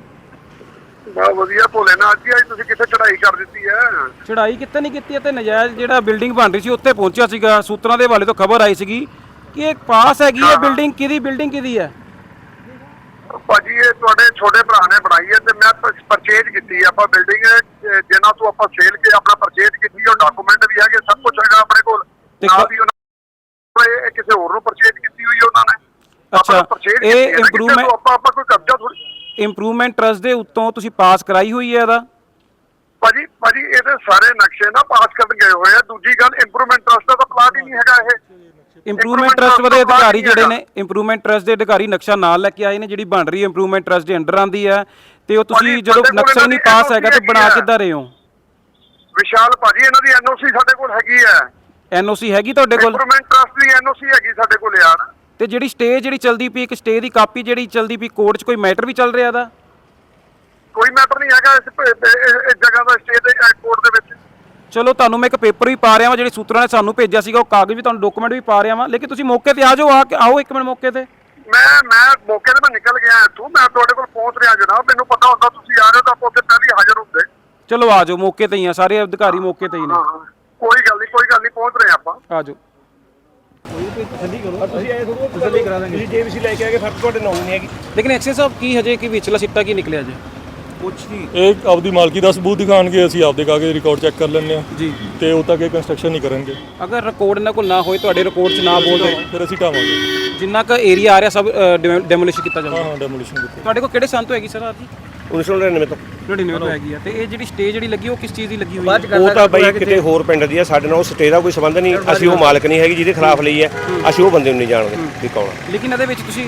ਬਹੁਤ ਵਧੀਆ ਭੋਲੇ ਨਾਥ ਜੀ ਅੱਜ ਤੁਸੀਂ ਕਿੱਥੇ ਚੜਾਈ ਕਰ ਦਿੱਤੀ ਹੈ? ਚੜਾਈ ਕਿਤੇ ਨਹੀਂ ਕੀਤੀ ਅਤੇ ਨਜਾਇਜ਼ ਜਿਹੜਾ ਬਿਲਡਿੰਗ ਬਣ ਰਹੀ ਸੀ ਉੱਥੇ ਪਹੁੰਚਿਆ ਸੀਗਾ। ਸੂਤਰਾਂ ਦੇ ਹਵਾਲੇ ਤੋਂ ਖਬਰ ਆਈ ਸੀਗੀ ਕਿ ਇਹ ਪਾਸ ਹੈਗੀ ਹੈ ਬਿਲਡਿੰਗ ਕਿਹਦੀ ਬਿਲਡਿੰਗ ਕਿਹਦੀ ਹੈ? ਭਾਜੀ ਇਹ ਤੁਹਾਡੇ ਛੋਟੇ ਭਰਾ ਨੇ ਬਣਾਈ ਹੈ ਤੇ ਮੈਂ ਪਰਚੇਜ ਕੀਤੀ ਹੈ। ਆਪਾਂ ਬਿਲਡਿੰਗ ਜਿਹਨਾਂ ਤੋਂ ਆਪਾਂ ਸੇਲ ਕੇ ਆਪਣਾ ਪਰਚੇਜ ਕੀਤੀ ਉਹ ਡਾਕੂਮੈਂਟ ਵੀ ਹੈਗੇ ਸਭ ਕੁਝ ਹੈਗਾ ਆਪਣੇ ਕੋਲ। ਤੇ ਕ- ਵੀ ਉਹਨਾਂ ਕਿਸੇ ਹੋਰ ਨੂੰ ਪਰਚੇਜ ਕੀਤੀ ਹੋਈ ਉਹਨਾਂ ਨੇ। ਅੱਛਾ, ਇਹ ਨਾ, ਤੋਂ ਆਪਾਂ ਆਪਾਂ ਕੋਈ ਕਬਜ਼ਾ ਥੋੜੀ ਇੰਪਰੂਵਮੈਂਟ ਟਰਸਟ ਦੇ ਉੱਤੋਂ ਤੁਸੀਂ ਪਾਸ ਕਰਾਈ ਹੋਈ ਹੈ ਇਹਦਾ? ਭਾਜੀ ਭਾਜੀ ਇਹਦੇ ਸਾਰੇ ਨਕਸ਼ੇ ਨਾ ਪਾਸ ਕਰਨ ਗਏ ਹੋਏ ਆ। ਦੂਜੀ ਗੱਲ ਇੰਪਰੂਵਮੈਂਟ ਟਰਸਟ ਦਾ ਤਾਂ ਪਲਾਟ ਹੀ ਨਹੀਂ ਹੈਗਾ ਇਹ। ਇੰਪਰੂਵਮੈਂਟ ਟਰਸਟ ਦੇ ਅਧਿਕਾਰੀ ਜਿਹੜੇ? ਨੇ ਇੰਪਰੂਵਮੈਂਟ ਟਰਸਟ ਦੇ ਅਧਿਕਾਰੀ ਨਕਸ਼ਾ ਨਾਲ ਲੈ ਕੇ ਆਏ ਨੇ ਜਿਹੜੀ ਬਣ ਰਹੀ ਇੰਪਰੂਵਮੈਂਟ ਟਰਸਟ ਦੇ ਅੰਡਰ ਆਂਦੀ ਹੈ। ਤੇ ਉਹ ਤੁਸੀਂ ਜਦੋਂ ਨਕਸ਼ਾ ਨਹੀਂ ਪਾਸ ਹੈਗਾ ਤੇ ਬਣਾ। ਕਿੱਦਾਂ ਰਹੇ ਹੋ? ਵਿਸ਼ਾਲ ਭਾਜੀ ਇਹਨਾਂ ਦੀ ਐਨਓਸੀ ਸਾਡੇ ਕੋਲ ਹੈਗੀ ਹੈ। ਐਨਓਸੀ ਹੈਗੀ ਤੁਹਾਡੇ ਕੋਲ? ਇੰਪਰੂਵਮੈਂਟ ਟਰਸਟ ਦੀ ਐਨਓਸੀ ਹੈਗੀ ਸਾਡੇ ਕੋਲ ਯਾਰ। ਤੇ ਜਿਹੜੀ ਸਟੇ ਜਿਹੜੀ ਚਲਦੀ ਪਈ ਇੱਕ ਸਟੇ ਦੀ ਕਾਪੀ ਜਿਹੜੀ ਚਲਦੀ ਪਈ ਕੋਰਟ 'ਚ ਕੋਈ ਮੈਟਰ ਵੀ ਚੱਲ ਰਿਹਾ ਦਾ ਕੋਈ ਮੈਟਰ ਨਹੀਂ ਹੈਗਾ ਇਸ ਇਸ ਇਸ ਜਗ੍ਹਾ ਦਾ ਸਟੇ ਦੇ ਕੋਰਟ ਦੇ ਵਿੱਚ। ਚਲੋ ਤੁਹਾਨੂੰ ਮੈਂ ਇੱਕ ਪੇਪਰ ਵੀ ਪਾ ਰਿਹਾ ਵਾਂ ਜਿਹੜੀ ਸੂਤਰਾਂ ਨੇ ਸਾਨੂੰ ਭੇਜਿਆ ਸੀਗਾ ਉਹ ਕਾਗਜ਼ ਵੀ ਤੁਹਾਨੂੰ ਡਾਕੂਮੈਂਟ ਵੀ ਪਾ ਰਿਹਾ ਵਾਂ। ਲੇਕਿਨ ਤੁਸੀਂ ਮੌਕੇ ਤੇ ਆ ਜਾਓ ਆ ਕੇ ਆਓ ਇੱਕ ਮਿੰਟ ਮੌਕੇ ਤੇ। ਮੈਂ ਮੈਂ ਮੌਕੇ ਤੇ ਮੈਂ ਨਿਕਲ ਗਿਆ ਇੱਥੋਂ ਮੈਂ ਤੁਹਾਡੇ ਕੋਲ ਪਹੁੰਚ ਰਿਹਾ ਜਨਾਬ ਮੈਨੂੰ ਪਤਾ ਹੁੰਦਾ ਤੁਸੀਂ ਆ ਰਹੇ ਹੋ ਤਾਂ ਆਪਾਂ ਉੱਥੇ ਪਹਿਲਾਂ ਹਾਜ਼ਰ ਹੁੰਦੇ। ਚਲੋ ਆ ਜਾਓ ਮੌਕੇ ਤੇ ਹੀ ਆ ਸਾਰੇ ਅਧਿਕਾਰੀ ਮੌਕੇ ਤੇ ਹੀ ਨੇ। ਹਾਂ ਹਾਂ ਕੋਈ ਗੱਲ ਨਹੀਂ ਕੋਈ ਗੱਲ ਨਹੀਂ ਪਹੁੰਚ ਰਹੇ ਆਪਾਂ। ਆ ਜਾਓ। ਲੇਕਿਨ ਐਕਸ਼ਨ ਸਾਹਿਬ ਕੀ ਹਜੇ ਕੀ ਵਿਚਲਾ ਸਿੱਟਾ ਕੀ ਨਿਕਲਿਆ ਜੇ? ਇਹ ਆਪਦੀ ਮਾਲਕੀ ਦਾ ਸਬੂਤ ਦਿਖਾਣਗੇ ਅਸੀਂ ਆਪਦੇ ਕਾਗਜ਼ ਰਿਕਾਰਡ ਚੈੱਕ ਕਰ ਲੈਂਦੇ ਆ ਜੀ। ਤੇ ਉਹ ਤੱਕ ਇਹ ਕੰਸਟਰਕਸ਼ਨ ਨਹੀਂ ਕਰਨਗੇ। ਅਗਰ ਰਿਕਾਰਡ ਇਹਨਾਂ ਕੋਲ ਨਾ ਹੋਏ ਤੁਹਾਡੇ ਰਿਕਾਰਡ 'ਚ ਨਾ ਬੋਲਦੇ। ਫਿਰ ਅਸੀਂ ਢਾਵਾਂਗੇ। ਜਿੰਨਾ ਕ ਏਰੀਆ ਆ ਰਿਹਾ ਸਭ ਡੈਮੋਲਿਸ਼ ਕੀਤਾ ਹਾਂ ਜਾਊਗਾ। ਹਾਂ ਡੈਮੋਲੀਸ਼ਨ ਕੀਤੀ ਤੁਹਾਡੇ ਕੋਲ ਕਿਹੜੇ ਸੰਤ ਹੋਏਗੀ ਸਰ ਆਜੀ 1999 ਤੋਂ। 99 ਤੋਂ ਹੈਗੀ ਆ ਤੇ ਇਹ ਜਿਹੜੀ ਸਟੇ ਜਿਹੜੀ ਲੱਗੀ ਉਹ ਕਿਸ ਚੀਜ਼ ਦੀ ਲੱਗੀ ਹੋਈ ਹੈ ਉਹ ਤਾਂ ਬਾਈ ਕਿਤੇ ਹੋਰ ਪਿੰਡ ਦੀ ਹੈ ਸਾਡੇ ਨਾਲ ਸਟੇ ਦਾ ਕੋਈ ਸੰਬੰਧ ਨਹੀਂ। ਅਸੀਂ ਉਹ ਮਾਲਕ ਨਹੀਂ ਹੈਗੀ ਜਿਹਦੇ ਖਿਲਾਫ ਲਈ ਹੈ। ਅਸੀਂ ਉਹ ਬੰਦੇ ਨੂੰ ਨਹੀਂ ਜਾਣਦੇ ਵੀ ਕੌਣ ਹੈ ਲੇਕਿਨ ਇਹਦੇ ਵਿੱਚ ਤੁਸੀਂ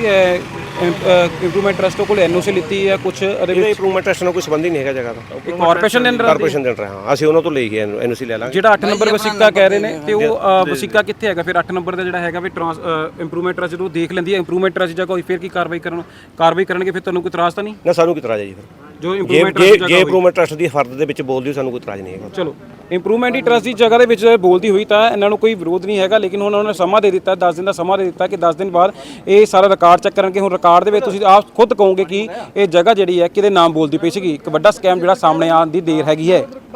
ਇੰਪਰੂਵਮੈਂਟ ਟਰਸਟ ਕੋਲ ਐਨਓਸੀ ਲਿੱਤੀ ਹੈ ਕੁਝ ਇਹਦੇ ਵਿੱਚ ਇੰਪਰੂਵਮੈਂਟ ਟੈਸਟ ਨਾਲ ਕੋਈ ਸੰਬੰਧ ਹੀ ਨਹੀਂ ਹੈਗਾ ਜਗ੍ਹਾ ਦਾ ਇਹ ਕਾਰਪੋਰੇਸ਼ਨ ਦੇ ਹੈ? ਕਾਰਪੋਰੇਸ਼ਨ ਦੇ? ਅੰਡਰ ਹਾਂ। ਅਸੀਂ ਉਹਨਾਂ ਤੋਂ ਲਈ ਗਏ ਐਨਓਸੀ ਲੈ ਲਾਂਗੇ। ਜਿਹੜਾ 8 ਨੰਬਰ ਵਸਿੱਕਾ ਕਹਿ ਰਹੇ ਨੇ ਤੇ ਉਹ ਵਸਿੱਕਾ ਕਿੱਥੇ ਹੈਗਾ? ਫਿਰ 8 ਨੰਬਰ ਦਾ ਜਿਹੜਾ ਹੈਗਾ ਵੀ ਟ੍ਰਾਂਸ ਇੰਪਰੂਵਮੈਂਟ ਟਰਸਟ ਜਦੋਂ ਦੇਖ ਲੈਂਦੀ ਹੈ ਇੰਪਰੂਵਮੈਂਟ ਟਰਸਟ ਜਗ੍ਹਾ ਹੋਈ ਫਿਰ ਕੀ ਕਾਰਵਾਈ ਕਰਨ ਕਾਰਵਾਈ ਕਰਨਗੇ ਫਿਰ ਤੁਹਾਨੂੰ ਕੋਈ ਇਤਰਾਜ਼ ਤਾਂ ਨਹੀਂ? ਨਾ ਸਾਨੂੰ ਕੀ ਇਤਰਾਜ਼ ਹੈ ਜੀ ਫਿਰ? ਜੋ ਜੇ ਇੰਪਰੂਵਮੈਂਟ ਜੇ ਜੇ ਇੰਪਰੂਵਮੈਂਟ ਟਰਸਟ ਦੀ ਫਰਦ ਦੇ ਵਿੱਚ ਬੋਲਦੀ ਹੋ ਸਾਨੂੰ ਕੋਈ ਇਤਰਾਜ਼ ਨਹੀਂ ਹੈਗਾ। ਚਲੋ ਇੰਪਰੂਵਮੈਂਟ ਦੀ ਟਰਸਟ ਦੀ ਜਗ੍ਹਾ ਦੇ ਵਿੱਚ ਬੋਲਦੀ ਹੋਈ ਤਾਂ ਇਹਨਾਂ ਨੂੰ ਕੋਈ ਵਿਰੋਧ ਨਹੀਂ ਹੈਗਾ ਲੇਕਿਨ ਹੁਣ ਉਹਨਾਂ ਨੇ ਸਮਾਂ ਦੇ ਦਿੱਤਾ 10 ਦਿਨ ਦਾ ਸਮਾਂ ਦੇ ਦਿੱਤਾ ਕਿ 10 ਦਿਨ ਬਾਅਦ ਇਹ ਸਾਰਾ ਰਿਕਾਰਡ ਚੈੱਕ ਕਰਨਗੇ। ਹੁਣ ਰਿਕਾਰਡ ਦੇ ਵਿੱਚ ਤੁਸੀਂ ਆਪ ਖੁਦ ਕਹੋਗੇ ਕਿ ਇਹ ਜਗ੍ਹਾ ਜਿਹੜੀ ਹੈ ਕਿਹਦੇ ਨਾਮ ਬੋਲਦੀ ਪਈ ਸੀਗੀ? ਇੱਕ ਵੱਡਾ ਸਕੈਮ ਜਿਹੜਾ ਸਾਹਮਣੇ ਆਉਣ ਦੀ ਦੇਰ ਹੈਗੀ ਹੈ।